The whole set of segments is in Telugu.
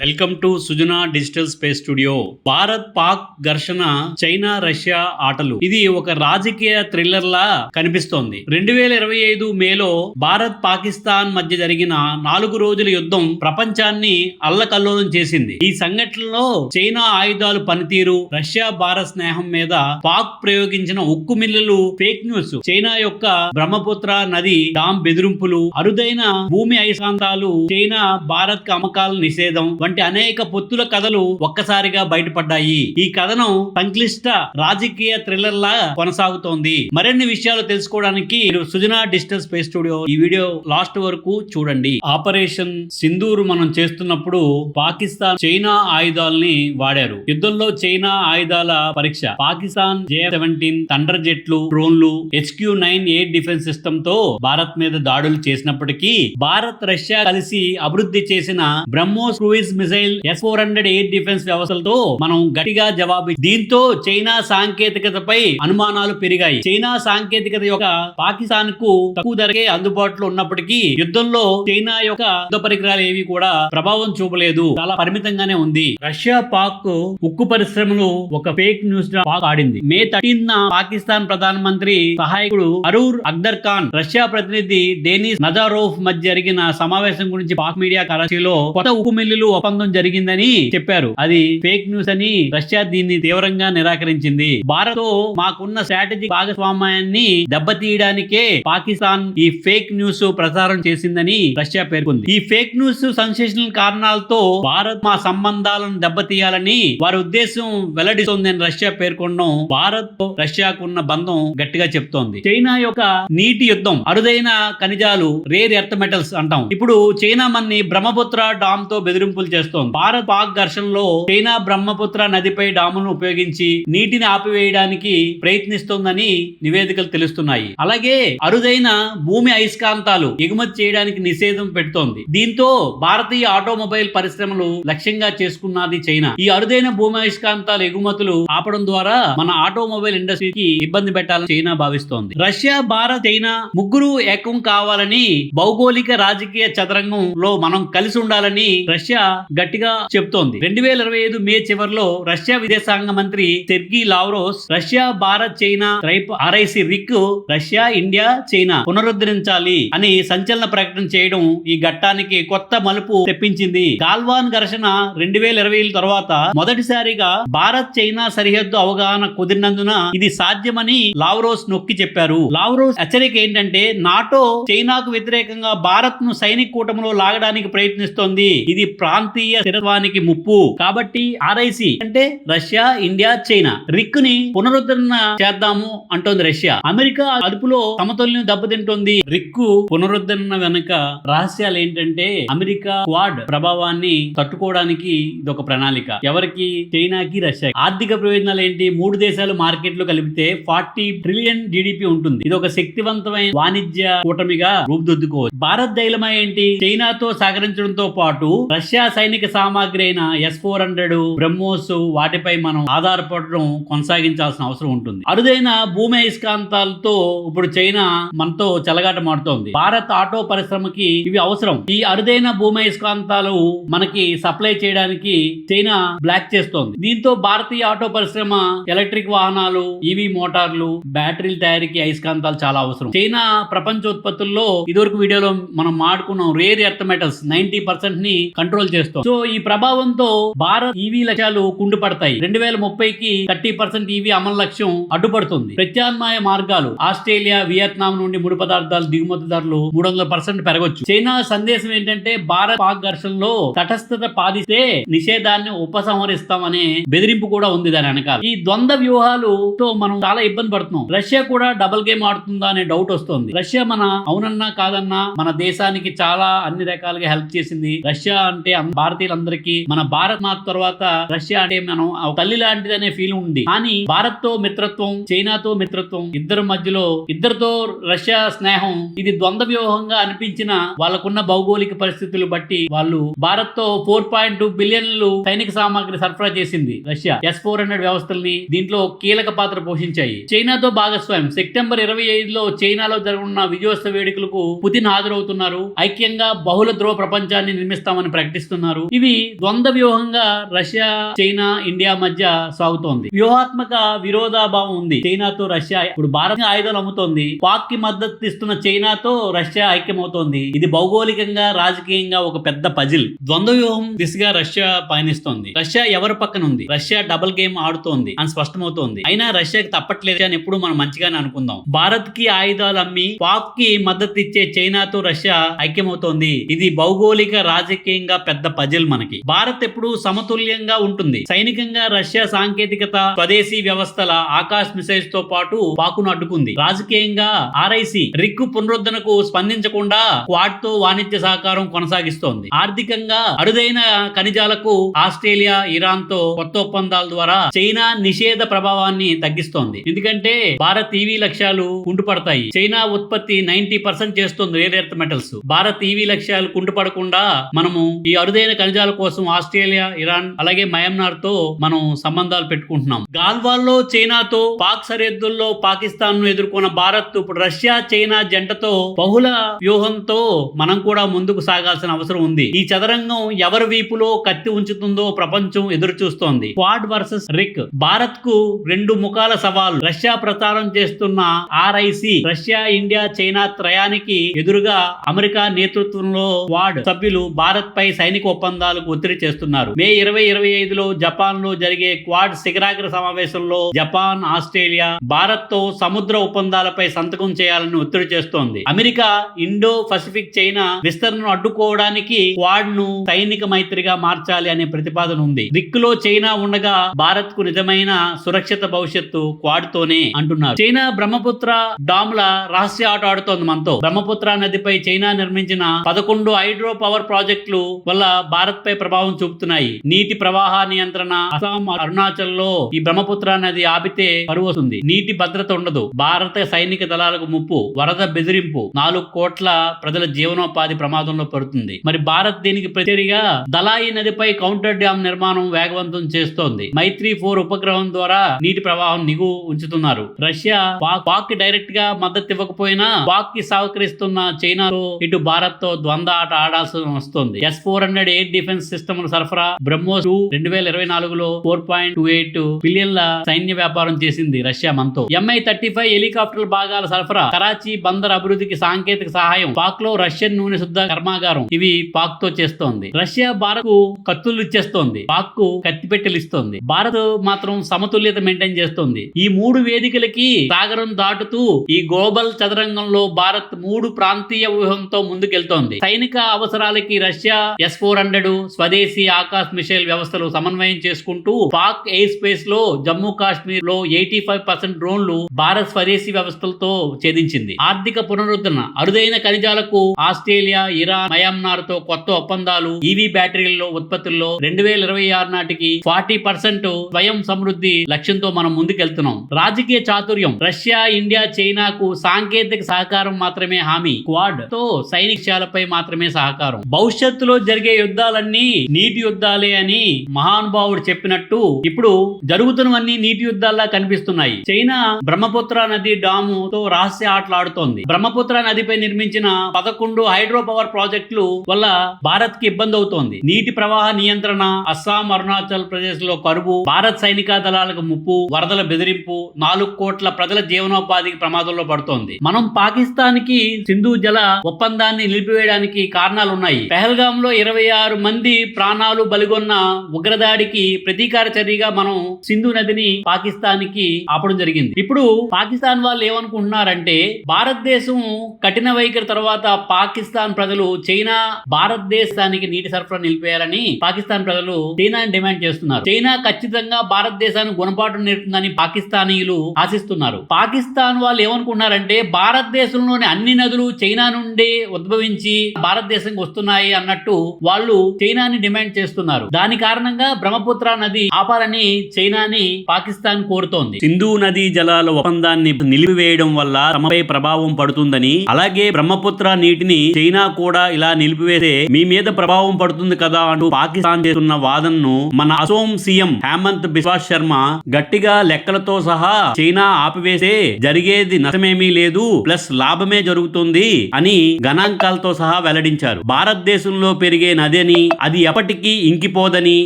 Welcome to Sujana digital space studio. Bharat Pak ఘర్షణ చైనా రష్యా ఆటలు. ఇది ఒక రాజకీయ థ్రిల్లర్ లా కనిపిస్తోంది. రెండు వేల ఇరవై ఐదు మేలో భారత్ పాకిస్తాన్ మధ్య జరిగిన నాలుగు రోజుల యుద్ధం ప్రపంచాన్ని అల్లకల్లోలం చేసింది. ఈ సంఘటనలో చైనా ఆయుధాలు పనితీరు రష్యా భారత్ స్నేహం మీద పాక్ ప్రయోగించిన ఉక్కు మిల్లులు ఫేక్ న్యూస్. చైనా యొక్క బ్రహ్మపుత్ర నది డామ్ బెదిరింపులు అరుదైన భూమి అయస్కాంతాలు చైనా భారత్ అమ్మకాల నిషేధం వంటి అనేక పొత్తుల కథలు ఒక్కసారిగా బయటపడ్డాయి. ఈ కథను సంక్లిష్ట రాజకీయ థ్రిల్లర్ లా కొనసాగుతోంది. మరిన్ని విషయాలు తెలుసుకోవడానికి మీరు సుజనా డిజిటల్ స్పేస్ స్టూడియో ఈ వీడియో లాస్ట్ వరకు చూడండి. ఆపరేషన్ సింధూరు మనం చేస్తున్నప్పుడు పాకిస్తాన్ చైనా ఆయుధాలని వాడారు. యుద్ధంలో చైనా ఆయుధాల పరీక్ష. పాకిస్తాన్ జే సెవెంటీన్ థండర్ జెట్లు డ్రోన్లు హెచ్క్యూ నైన్ ఎయిర్ డిఫెన్స్ సిస్టమ్తో భారత్ మీద దాడులు చేసినప్పటికీ భారత్ రష్యా కలిసి అభివృద్ధి చేసిన BrahMos cruise missile S four hundred air defence వ్యవస్థలతో మనం గట్టిగా జవాబు దీంతో చైనా సాంకేతికతపై అనుమానాలు పెరిగాయి. చైనా సాంకేతికత యొక్క పాకిస్తాన్కు తక్కువ ధరకే అందుబాటులో ఉన్నప్పటికీ యుద్ధంలో చైనా యొక్క యుద్ధ పరికరాలు ఏవి కూడా ప్రభావం చూపలేదు. చాలా పరిమితంగానే ఉంది. రష్యా పాక్ ఉక్కు పరిశ్రమలు ఒక ఫేక్ న్యూస్ పాక్ ఆడింది. మే థర్టీన్ పాకిస్తాన్ ప్రధాన మంత్రి సహాయకుడు అరూర్ అక్దర్ ఖాన్ రష్యా ప్రతినిధి డేనిస్ నజారోఫ్ మధ్య జరిగిన సమావేశం గురించి పాక్ మీడియా కరాచీలో కొత్త ఉక్కు మిల్లులు ఒప్పందం జరిగిందని చెప్పారు. అది ఫేక్ న్యూస్ అని రష్యా దీన్ని తీవ్రంగా నిరాకరించింది. భారత్ మాకున్న స్ట్రాటజిక్ భాగస్వామ్యాన్ని దెబ్బతీయడానికే పాకిస్తాన్ ఈ ఫేక్ న్యూస్ ప్రసారం చేసిందని రష్యా పేర్కొంది. ఈ ఫేక్ న్యూస్ సెన్సేషనల్ కారణాలతో భారత్ మా సంబంధాలను దెబ్బతీయాలని వారి ఉద్దేశం వెల్లడిస్తోందని రష్యా పేర్కొనడం భారత్ రష్యాకు ఉన్న బంధం గట్టిగా చెప్తోంది. చైనా యొక్క నీటి యుద్ధం అరుదైన ఖనిజాలు రేర్ ఎర్త్ మెటల్స్ అంటాం. ఇప్పుడు చైనా మన్ని బ్రహ్మపుత్ర డామ్తో బెదిరింపులు చేస్తోంది. భారత్ పాక్ ఘర్షణలో చైనా బ్రహ్మపుత్ర నదిపై డామును ఉపయోగించి నీటిని ఆపివేయడానికి ప్రయత్నిస్తోందని నివేదికలు తెలుస్తున్నాయి. అలాగే అరుదైన భూమి అయస్కాంతాలు ఎగుమతి చేయడానికి నిషేధం పెడుతోంది. దీంతో భారతీయ ఆటోమొబైల్ పరిశ్రమలు లక్ష్యంగా చేసుకున్నది చైనా. ఈ అరుదైన భూమి అయస్కాంతాల ఎగుమతులు ఆపడం ద్వారా మన ఆటోమొబైల్ ఇండస్ట్రీకి ఇబ్బంది పెట్టాలని చైనా భావిస్తోంది. రష్యా భారత్ చైనా ముగ్గురు ఏకం కావాలని భౌగోళిక రాజకీయ చదరంగంలో మనం కలిసి ఉండాలని రష్యా గట్టిగా చెబుతోంది రెండు వేల ఇరవై ఐదు మే చివరిలో రష్యా విదేశాంగ మంత్రి Sergey Lavrov Russia Bharat China ట్రైప్ RIC RIC Russia India China పునరుద్ధరించాలి అని సంచలన ప్రకటన చేయడం ఈ ఘట్టానికి కొత్త మలుపు తెప్పించింది. గాల్వాన్ ఘర్షణ రెండు వేల ఇరవై తర్వాత మొదటిసారిగా భారత్ చైనా సరిహద్దు అవగాహన కుదిరినందున ఇది సాధ్యమని లావ్రోస్ నొక్కి చెప్పారు. లావ్రోస్ హెచ్చరిక ఏంటంటే నాటో చైనాకు వ్యతిరేకంగా భారత్ను సైనిక కూటమిలో లాగడానికి ప్రయత్నిస్తోంది. ఇది ప్రాంతీయ స్థిరత్వానికి ముప్పు. కాబట్టి ఆర్ఐసి అంటే రష్యా ఇండియా చైనా. రిక్ని పునరుద్ధరణ చేద్దాము అంటోంది రష్యా. అమెరికా అదుపులో సమతుల్యం దెబ్బతింటోంది. రిక్కు పునరుద్ధరణ వెనుక రహస్యాలు ఏంటంటే అమెరికా క్వాడ్ ప్రభావాన్ని తట్టుకోవడానికి ఇది ఒక ప్రణాళిక. ఎవరికి? చైనాకి రష్యా ఆర్థిక ప్రయోజనాలు ఏంటి మూడు దేశాలు మార్కెట్లు కలిపితే ఫార్టీ ట్రిలియన్ జీడిపి ఉంటుంది. ఇది ఒక శక్తివంతమైన వాణిజ్య కూటమిగా రూపుదిద్దుకోవచ్చు. భారత్ దైలమా ఏంటి? చైనాతో సహకరించడంతో పాటు రష్యా సైనిక సామాగ్రి అయిన ఎస్ ఫోర్ హండ్రెడ్ బ్రహ్మోస్ వాటిపై మనం ఆధారపడడం కొనసాగించాల్సిన అవసరం ఉంటుంది. అరుదైన భూమి అయస్కాంతాలతో ఇప్పుడు చైనా మనతో చెలగాట మాడుతోంది భారత్ ఆటో పరిశ్రమకి ఇవి అవసరం. ఈ అరుదైన భూమి అయస్కాంతాలు మనకి సప్లై చేయడానికి చైనా బ్లాక్ చేస్తోంది. దీంతో భారతీయ ఆటో పరిశ్రమ ఎలక్ట్రిక్ వాహనాలు ఈవీ మోటార్లు బ్యాటరీల తయారీకి అయస్కాంతాలు చాలా అవసరం. చైనా ప్రపంచ ఉత్పత్తుల్లో ఇదివరకు వీడియోలో మనం మాడుకున్నాం రేర్ ఎర్త్ మెటల్స్. నైన్టీ పర్సెంట్ని కంట్రోల్ చేస్తాం సో ఈ ప్రభావంతో భారత్ ఈవీ లక్ష్యాలు కుండుపడతాయి. రెండు వేల ముప్పైకి థర్టీ పర్సెంట్ ఈవీ అమలు లక్ష్యం అడ్డుపడుతుంది. ప్రత్యామ్నాయ మార్గాలు ఆస్ట్రేలియా వియత్నాం నుండి ముడి పదార్థాలు దిగుమతి ధరలు మూడు వందల పర్సెంట్ పెరగొచ్చు. చైనా సందేశం ఏంటంటే భారత్ పాక్ ఘర్షణలో తటస్థత పాదిస్తే నిషేధాన్ని ఉపసంహరిస్తామనే బెదిరింపు కూడా ఉంది దాని వెనకాల. ఈ ద్వంద్వ వ్యూహాలు తో మనం చాలా ఇబ్బంది పడుతున్నాం. రష్యా కూడా డబుల్ గేమ్ ఆడుతుందా అనే డౌట్ వస్తుంది. రష్యా మన అవునన్నా కాదన్నా మన దేశానికి చాలా అన్ని రకాలుగా హెల్ప్ చేసింది. రష్యా అంటే భారతీయులందరికీ మన భారత్ మాత తర్వాత రష్యా అంటే మనం తల్లి లాంటిది అనే ఫీల్ ఉంది. కానీ భారత్తో మిత్రత్వం చైనాతో మిత్రత్వం ఇద్దరి మధ్యలో ఇద్దరితో రష్యా స్నేహం ఇది ద్వంద్వ వ్యూహంగా అనిపించిన వాళ్ళకున్న భౌగోళిక పరిస్థితులు బట్టి వాళ్ళు భారత్తో ఫోర్ పాయింట్ టూ బిలియన్లు సైనిక సామాగ్రి సరఫరా చేసింది రష్యా. ఎస్ ఫోర్ హండ్రెడ్ వ్యవస్థల్ని దీంట్లో కీలక పాత్ర పోషించాయి. చైనాతో భాగస్వామ్యం. సెప్టెంబర్ ఇరవై ఐదులో చైనాలో జరగనున్న విజయోత్సవ వేడుకలకు పుతిన్ హాజరవుతున్నారు. ఐక్యంగా బహుళ ధ్రువ ప్రపంచాన్ని నిర్మిస్తామని ప్రకటిస్తున్నారు. చేస్తున్నారు. ఇవి ద్వంద్వ వ్యూహంగా రష్యా చైనా ఇండియా మధ్య సాగుతోంది. వ్యూహాత్మక విరోధాభావం ఉంది. చైనాతో రష్యా ఇప్పుడు భారత్ ఆయుధాలు అమ్ముతోంది. పాక్కి మద్దతు ఇస్తున్న చైనాతో రష్యా ఐక్యమవుతోంది. ఇది భౌగోళికంగా రాజకీయంగా ఒక పెద్ద పజిల్. ద్వంద్వ వ్యూహం దిశగా రష్యా పయనిస్తోంది. రష్యా ఎవరి పక్కన ఉంది? రష్యా డబుల్ గేమ్ ఆడుతోంది అని స్పష్టమవుతోంది. అయినా రష్యాకి తప్పట్లేదు అని ఎప్పుడు మనం మంచిగానే అనుకుందాం. భారత్కి ఆయుధాలు అమ్మి పాక్కి మద్దతు ఇచ్చే చైనాతో రష్యా ఐక్యమవుతోంది. ఇది భౌగోళిక రాజకీయంగా పెద్ద పజిల్ మనకి. భారత్ ఎప్పుడు సమతుల్యంగా ఉంటుంది. సైనికంగా రష్యా సాంకేతికత స్వదేశీ వ్యవస్థల ఆకాశ్ మిసైల్స్తో పాటు పాకును అడ్డుకుంది. రాజకీయంగా ఆర్ఐసి రిక్కు పునరుద్ధరణకు స్పందించకుండా క్వాడ్తో వాణిజ్య సహకారం కొనసాగిస్తోంది. ఆర్థికంగా అరుదైన ఖనిజాలకు ఆస్ట్రేలియా ఇరాన్తో కొత్త ఒప్పందాల ద్వారా చైనా నిషేధ ప్రభావాన్ని తగ్గిస్తోంది. ఎందుకంటే భారత్ ఈవీ లక్ష్యాలు కుంటుపడతాయి. చైనా ఉత్పత్తి నైన్టీ పర్సెంట్ చేస్తుంది rare earth metals Bharat EV లక్ష్యాలు కుంటుపడకుండా మనము ఈ అరుదైన ఖనిజాల కోసం ఆస్ట్రేలియా ఇరాన్ అలాగే మయన్మార్తో మనం సంబంధాలు పెట్టుకుంటున్నాం. గాల్వాల్లో చైనాతో పాక్ సరిహద్దుల్లో పాకిస్తాన్ను ఎదుర్కొన్న భారత్ ఇప్పుడు రష్యా చైనా జంటతో బహుళ వ్యూహంతో మనం కూడా ముందుకు సాగాల్సిన అవసరం ఉంది. ఈ చదరంగం ఎవరి వీపులో కత్తి ఉంచుతుందో ప్రపంచం ఎదురు చూస్తోంది. క్వాడ్ వర్సెస్ రిక్ భారత్కు రెండు ముఖాల సవాల్ రష్యా ప్రచారం చేస్తున్న ఆర్ఐసి రష్యా ఇండియా చైనా త్రయానికి ఎదురుగా అమెరికా నేతృత్వంలో క్వాడ్ సభ్యులు భారత్ పై సైనిక ఒప్పందాలకు ఒత్తిడి చేస్తున్నారు. మే ఇరవై ఇరవై ఐదులో జపాన్లో జరిగే క్వాడ్ శిఖరాగ్ర సమావేశంలో జపాన్ ఆస్ట్రేలియా భారత్తో సముద్ర ఒప్పందాలపై సంతకం చేయాలని ఒత్తిడి చేస్తోంది. అమెరికా ఇండో పసిఫిక్ చైనా విస్తరణను అడ్డుకోవడానికి క్వాడ్ను సైనిక మైత్రిగా మార్చాలి అనే ప్రతిపాదన ఉంది. దిక్కులో చైనా ఉండగా భారత్కు నిజమైన సురక్షిత భవిష్యత్తు క్వాడ్ తోనే అంటున్నారు. చైనా బ్రహ్మపుత్ర డామ్ల రహస్య ఆట ఆడుతోంది మనతో. బ్రహ్మపుత్ర నదిపై చైనా నిర్మించిన పదకొండు హైడ్రో పవర్ ప్రాజెక్టులు వల్ల భారత్ పై ప్రభావం చూపుతున్నాయి. నీటి ప్రవాహ నియంత్రణ అస్సాం అరుణాచల్లో ఈ బ్రహ్మపుత్ర నది ఆపితే పరువు వస్తుంది. నీటి భద్రత ఉండదు. భారత సైనిక దళాలకు ముప్పు వరద బెదిరింపు నాలుగు కోట్ల ప్రజల జీవనోపాధి ప్రమాదంలో పడుతుంది. మరి భారత్ దీనికి ప్రతిగా దలాయి నదిపై కౌంటర్ డ్యామ్ నిర్మాణం వేగవంతం చేస్తోంది. మైత్రి ఫోర్ ఉపగ్రహం ద్వారా నీటి ప్రవాహం నిగు ఉంచుతున్నారు. రష్యా పాక్ డైరెక్ట్గా మద్దతు ఇవ్వకపోయినా పాక్కి సహకరిస్తున్న చైనాతో ఇటు భారత్తో ద్వంద్వ ఆట ఆడాల్సి వస్తుంది. S four hundred eight defence system సరఫరా బ్రహ్మోస్ టూ రెండు వేల ఇరవై నాలుగులో ఫోర్ పాయింట్ టూ ఎయిట్ బిలియన్ల సైన్య వ్యాపారం చేసింది రష్యా మనతో. ఎంఐ థర్టీ ఫైవ్ హెలికాప్టర్ భాగాల సరఫరా కరాచీ బందర్ అభివృద్ధికి సాంకేతిక సహాయం పాక్లో రష్యన్ నూనె శుద్ధ కర్మాగారం ఇవి పాక్తో చేస్తోంది. రష్యా భారత్కు కత్తులు ఇచ్చేస్తోంది పాక్కు కత్తిపెట్టెలు ఇస్తోంది భారత్ మాత్రం సమతుల్యత మెయింటైన్ చేస్తోంది. ఈ మూడు వేదికలకి సాగరం దాటుతూ ఈ గ్లోబల్ చదరంగంలో భారత్ మూడు ప్రాంతీయ వ్యూహంతో ముందుకెళ్తోంది. సైనిక అవసరాలకి రష్యా ఎస్ ఫోర్ హండ్రెడ్ స్వదేశీ ఆకాశ్ మిషైల్ వ్యవస్థలు సమన్వయం చేసుకుంటూ పాక్ ఎయిర్ స్పేస్లో జమ్మూ కాశ్మీర్లో ఎయిటీ ఫైవ్ పర్సెంట్ డ్రోన్లు భారత్ స్వదేశీ వ్యవస్థలతో ఛేదించింది. ఆర్థిక పునరుద్ధరణ అరుదైన ఖనిజాలకు ఆస్ట్రేలియా ఇరాన్ మయాన్మార్తో కొత్త ఒప్పందాలు ఈవీ బ్యాటరీల్లో ఉత్పత్తుల్లో రెండు వేల ఇరవై ఆరు నాటికి ఫార్టీ పర్సెంట్ స్వయం సమృద్ధి లక్ష్యంతో మనం ముందుకెళ్తున్నాం. రాజకీయ చాతుర్యం రష్యా ఇండియా చైనాకు సాంకేతిక సహకారం మాత్రమే హామీ క్వాడ్తో సైనికాలపై మాత్రమే సహకారం. భవిష్యత్తులో జరిగే యుద్ధాలన్నీ నీటి యుద్ధాలే అని మహానుభావుడు చెప్పినట్టు ఇప్పుడు జరుగుతున్నవన్నీ నీటి యుద్ధాల్లా కనిపిస్తున్నాయి. చైనా బ్రహ్మపుత్ర నది డాము తో రహస్య ఆటలాడుతోంది బ్రహ్మపుత్ర నదిపై నిర్మించిన పదకొండు హైడ్రో పవర్ ప్రాజెక్టులు వల్ల భారత్కి ఇబ్బంది అవుతోంది. నీటి ప్రవాహ నియంత్రణ అస్సాం అరుణాచల్ ప్రదేశ్లో కరువు భారత్ సైనిక దళాలకు ముప్పు వరదల బెదిరింపు నాలుగు కోట్ల ప్రజల జీవనోపాధికి ప్రమాదంలో పడుతోంది. మనం పాకిస్తాన్కి సింధు జల ఒప్పందాన్ని నిలిపివేయడానికి కారణాలు ఉన్నాయి పెహల్గాం లో ఇరవై ఆరు మంది ప్రాణాలు బలిగొన్న ఉగ్రదాడికి ప్రతీకార చర్యగా మనం సింధు నదిని పాకిస్తాన్కి ఆపడం జరిగింది. ఇప్పుడు పాకిస్తాన్ వాళ్ళు ఏమనుకుంటున్నారంటే భారతదేశం కఠిన వైఖరి తర్వాత పాకిస్తాన్ ప్రజలు చైనా భారతదేశానికి నీటి సరఫరా నిలిపేయాలని పాకిస్తాన్ ప్రజలు చైనాని డిమాండ్ చేస్తున్నారు. చైనా ఖచ్చితంగా భారతదేశానికి గుణపాఠం నేర్పుతుందని పాకిస్తానీయులు ఆశిస్తున్నారు. పాకిస్తాన్ వాళ్ళు ఏమనుకుంటున్నారంటే భారతదేశంలోని అన్ని నదులు చైనా నుండి ఉద్భవించి భారతదేశంకి వస్తున్నాయి అన్నట్టు వాళ్ళు చైనాని డిమాండ్ చేస్తున్నారు. దాని కారణంగా బ్రహ్మపుత్ర నది ఆపాలని చైనాని పాకిస్తాన్ కోరుతోంది. సింధు నదీ జలాల ఒప్పందాన్ని నిలిపివేయడం వల్ల తమపై ప్రభావం పడుతుందని అలాగే బ్రహ్మపుత్ర నీటిని చైనా కూడా ఇలా నిలిపివేస్తే మీ మీద ప్రభావం పడుతుంది కదా అంటూ పాకిస్తాన్ చేస్తున్న వాదనను మన అసోం సీఎం హేమంత్ బిశ్వాస్ శర్మ గట్టిగా లెక్కలతో సహా చైనా ఆపివేస్తే జరిగేది నష్టమేమీ లేదు ప్లస్ లాభమే జరుగుతుంది అని గణాంకాలతో సహా వెల్లడించారు. భారతదేశంలో పెరిగే నది నది అది ఎప్పటికీ ఇంకిపోదని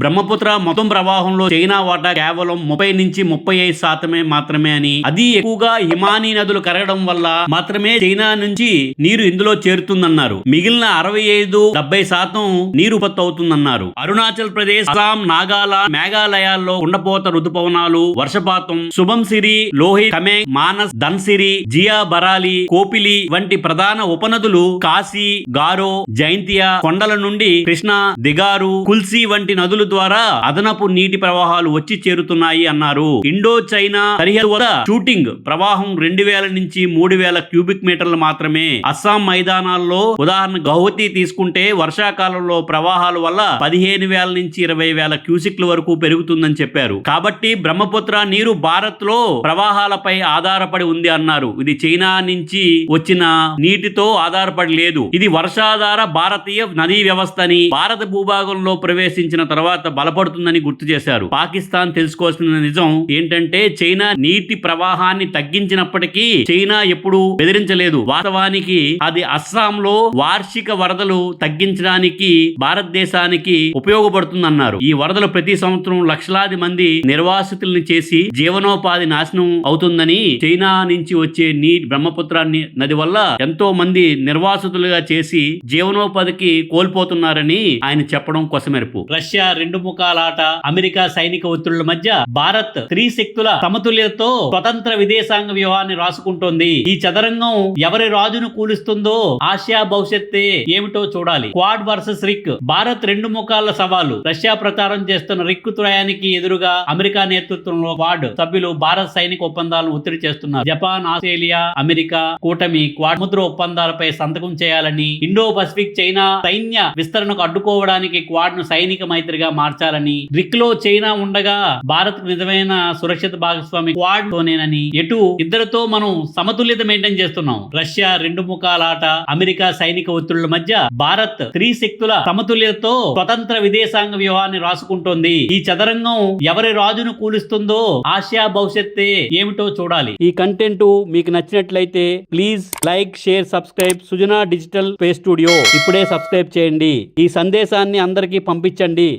బ్రహ్మపుత్ర మొత్తం ప్రవాహంలో చైనా వాటా కేవలం ముప్పై నుంచి ముప్పై ఐదు శాతమే మాత్రమే అని అది ఎక్కువగా హిమానీ నదులు కరగడం వల్ల మాత్రమే చైనా నుంచి నీరు ఇందులో చేరుతుందన్నారు. మిగిలిన అరవై ఐదు డెబ్బై శాతం నీరు ఉత్పత్తి అవుతుందన్నారు. అరుణాచల్ ప్రదేశ్ అస్సాం నాగాలాండ్ మేఘాలయాల్లో ఉండపోత రుతుపవనాలు వర్షపాతం శుభం సిరి లోహిత్ కమే మానస్ ధన్సిరి జియా బరాలి కోపిలి వంటి ప్రధాన ఉపనదులు కాశీ గారో జైంతియా కొండల నుండి కృష్ణ దిగారు కుల్సి వంటి నదుల ద్వారా అదనపు నీటి ప్రవాహాలు వచ్చి చేరుతున్నాయి అన్నారు. ఇండో చైనా సరిహద్దు వద్ద షూటింగ్ ప్రవాహం రెండు వేల నుంచి మూడు వేల క్యూబిక్ మీటర్లు మాత్రమే. అస్సాం మైదానాల్లో ఉదాహరణ గౌహతి తీసుకుంటే వర్షాకాలంలో ప్రవాహాల వల్ల పదిహేను వేల నుంచి ఇరవై వేల క్యూసిక్ల వరకు పెరుగుతుందని చెప్పారు. కాబట్టి బ్రహ్మపుత్ర నీరు భారత్లో ప్రవాహాలపై ఆధారపడి ఉంది అన్నారు. ఇది చైనా నుంచి వచ్చిన నీటితో ఆధారపడి లేదు. ఇది వర్షాధార భారతీయ నదీ వ్యవస్థని భారత భూభాగంలో ప్రవేశించిన తర్వాత బలపడుతుందని గుర్తు చేశారు. పాకిస్తాన్ తెలుసుకోవాల్సిన నిజం ఏంటంటే చైనా నీటి ప్రవాహాన్ని తగ్గించినప్పటికీ చైనా ఎప్పుడు బెదిరించలేదు. వాస్తవానికి అది అస్సాంలో వార్షిక వరదలు తగ్గించడానికి భారతదేశానికి ఉపయోగపడుతుందన్నారు. ఈ వరదలు ప్రతి సంవత్సరం లక్షలాది మంది నిర్వాసితుల్ని చేసి జీవనోపాధి నాశనం అవుతుందని చైనా నుంచి వచ్చే నీ బ్రహ్మపుత్రాన్ని నది వల్ల ఎంతో మంది నిర్వాసితులుగా చేసి జీవనోపాధికి కోల్పోతున్నారని ఆయన చెప్పడం కొసమెరుపు. రష్యా రెండు ముఖాలాట అమెరికా సైనిక ఒత్తిళ్ళ మధ్య భారత్ స్త్రీ శక్తుల సమతుల్యతతో స్వతంత్ర విదేశాంగ వ్యూహాన్ని రాసుకుంటోంది. ఈ చదరంగం ఎవరి రాజును కూలుస్తుందో ఆసియా భవిష్యత్తే ఏమిటో చూడాలి. క్వాడ్ వర్సెస్ రిక్ భారత్ రెండు ముఖాల సవాలు. రష్యా ప్రచారం చేస్తున్న రిక్ త్రయానికి ఎదురుగా అమెరికా నేతృత్వంలో క్వాడ్ సభ్యులు భారత్ సైనిక ఒప్పందాలను ఒత్తిడి చేస్తున్నారు. జపాన్ ఆస్ట్రేలియా అమెరికా కూటమి క్వాడ్ ముద్ర ఒప్పందాలపై సంతకం చేయాలని ఇండో పసిఫిక్ చైనా సైన్య విస్తరణ చైనాను అడ్డుకోవడానికి క్వాడ్ను సైనిక మైత్రిగా మార్చాలని రిక్లో చైనా ఉండగా భారత్ నిజమైన సురక్షిత భాగస్వామి క్వాడ్ తోనేనని ఎటు ఇద్దరితో మనం సమతుల్యత మెయింటైన్ చేస్తున్నాం. రష్యా రెండు ముఖాలాట అమెరికా సైనిక ఒత్తిళ్ళ మధ్య భారత్ స్త్రీ శక్తుల సమతుల్యతతో స్వతంత్ర విదేశాంగ వ్యూహాన్ని రాసుకుంటోంది. ఈ చదరంగం ఎవరి రాజును కూలుస్తుందో ఆసియా భవిష్యత్తే ఏమిటో చూడాలి. ఈ కంటెంట్ మీకు నచ్చినట్లయితే please like share subscribe. Sujana digital pay studio. ఇప్పుడే సబ్స్క్రైబ్ చేయండి. ఈ సందేశాన్ని అందరికీ పంపించండి.